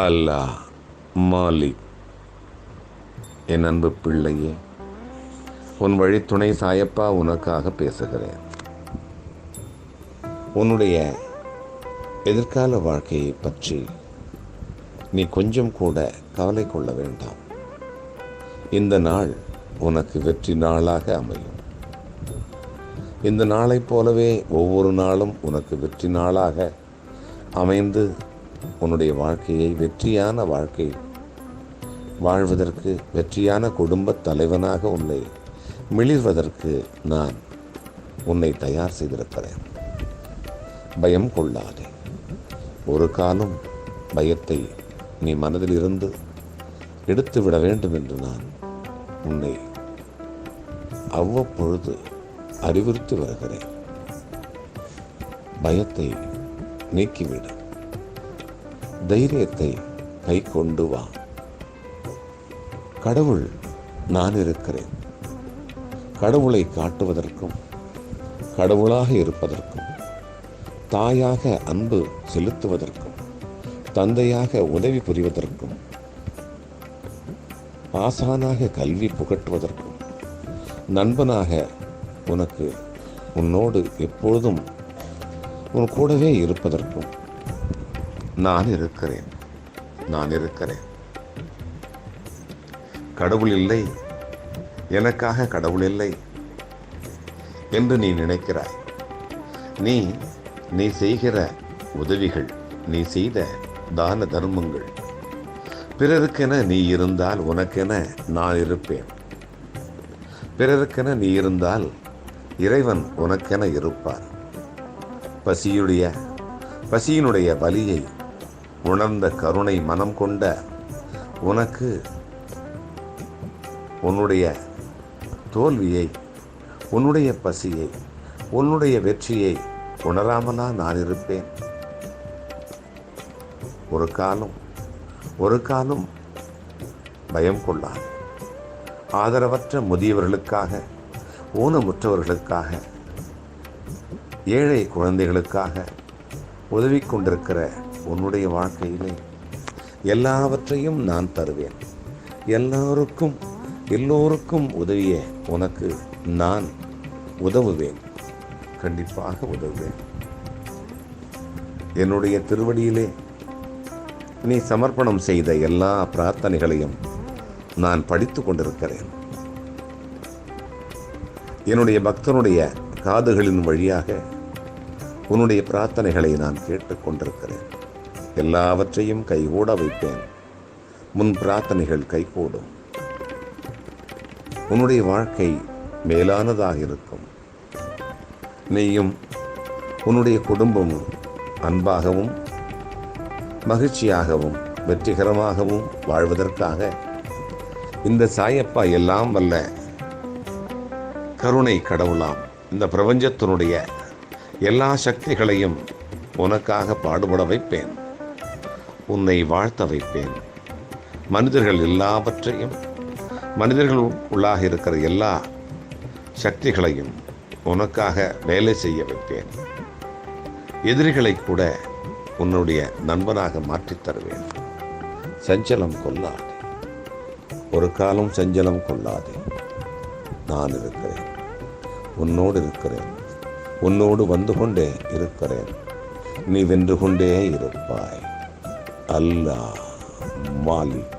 அல்லாஹ் மாலிக் என் அன்பு பிள்ளையே உன் வழித்துணை சாயப்பா உனக்காக பேசுகிறேன். உன்னுடைய எதிர்கால வாழ்க்கையை பற்றி நீ கொஞ்சம் கூட கவலை கொள்ள வேண்டாம். இந்த நாள் உனக்கு வெற்றி நாளாக அமையும். இந்த நாளைப் போலவே ஒவ்வொரு நாளும் உனக்கு வெற்றி நாளாக அமைந்து உன்னுடைய வாழ்க்கையை வெற்றியான வாழ்க்கை வாழ்வதற்கு வெற்றியான குடும்பத் தலைவனாக உன்னை மிளிர்வதற்கு நான் உன்னை தயார் செய்திருக்கிறேன். பயம் கொள்ளாதே. ஒரு காலம் பயத்தை நீ மனதில் இருந்து எடுத்து விட வேண்டும் என்று நான் உன்னை அவ்வப்பொழுது அறிவுறுத்தி வருகிறேன். பயத்தை நீக்கிவிடு. தைரியத்தை கை கொண்டு வா. கடவுள் நான் இருக்கிறேன். கடவுளை காட்டுவதற்கும் கடவுளாக இருப்பதற்கும் தாயாக அன்பு செலுத்துவதற்கும் தந்தையாக உதவி புரிவதற்கும் ஆசானாக கல்வி புகட்டுவதற்கும் நண்பனாக உனக்கு உன்னோடு எப்பொழுதும் உன் கூடவே இருப்பதற்கும் நான் இருக்கிறேன். நான் இருக்கிறேன். கடவுள் இல்லை. எனக்காக கடவுள் இல்லை. என்று நீ நினைக்கிறாய். நீ நீ செய்கிற உதவிகள் நீ செய்த தான தர்மங்கள் பிறருக்கென நீ இருந்தால் உனக்கென நான் இருப்பேன். பிறருக்கென நீ இருந்தால் இறைவன் உனக்கென இருப்பார். பசியுடைய பசியினுடைய வலியை உணர்ந்த கருணை மனம் கொண்ட உனக்கு உன்னுடைய தோல்வியை உன்னுடைய பசியை உன்னுடைய வெற்றியை உணராமலா நான் இருப்பேன். ஒரு காலம் ஒரு காலம் பயம் கொள்ளாது. ஆதரவற்ற முதியவர்களுக்காக ஊனமுற்றவர்களுக்காக ஏழை குழந்தைகளுக்காக உதவி கொண்டிருக்கிற உன்னுடைய வாழ்க்கையிலே எல்லாவற்றையும் நான் தருவேன். எல்லாருக்கும் எல்லோருக்கும் உதவிய உனக்கு நான் உதவுவேன். கண்டிப்பாக உதவுவேன். என்னுடைய திருவடியிலே நீ சமர்ப்பணம் செய்த எல்லா பிரார்த்தனைகளையும் நான் படித்து கொண்டிருக்கிறேன். என்னுடைய பக்தனுடைய காதுகளின் வழியாக உன்னுடைய பிரார்த்தனைகளை நான் கேட்டுக்கொண்டிருக்கிறேன் எல்லாவற்றையும் கைகூட வைப்பேன். முன் பிரார்த்தனைகள் கைகூடும். உன்னுடைய வாழ்க்கை மேலானதாக இருக்கும். நீயும் உன்னுடைய குடும்பமும் அன்பாகவும் மகிழ்ச்சியாகவும் வெற்றிகரமாகவும் வாழ்வதற்காக இந்த சாயப்பா எல்லாம் வல்ல கருணை கடவுளாம். இந்த பிரபஞ்சத்தினுடைய எல்லா சக்திகளையும் உனக்காக பாடுபட வைப்பேன். உன்னை வாழ்த்த வைப்பேன். மனிதர்கள் எல்லாவற்றையும் மனிதர்கள் உள்ளாக இருக்கிற எல்லா சக்திகளையும் உனக்காக வேலை செய்ய வைப்பேன். எதிரிகளை கூட உன்னுடைய நண்பனாக மாற்றித் தருவேன். சஞ்சலம் கொள்ளாது. ஒரு காலம் சஞ்சலம் கொள்ளாது. நான் இருக்கிறேன். உன்னோடு இருக்கிறேன். உன்னோடு வந்து கொண்டே இருக்கிறேன். நீ வென்று கொண்டே இருப்பாய். அல்லாஹ் மாலிக்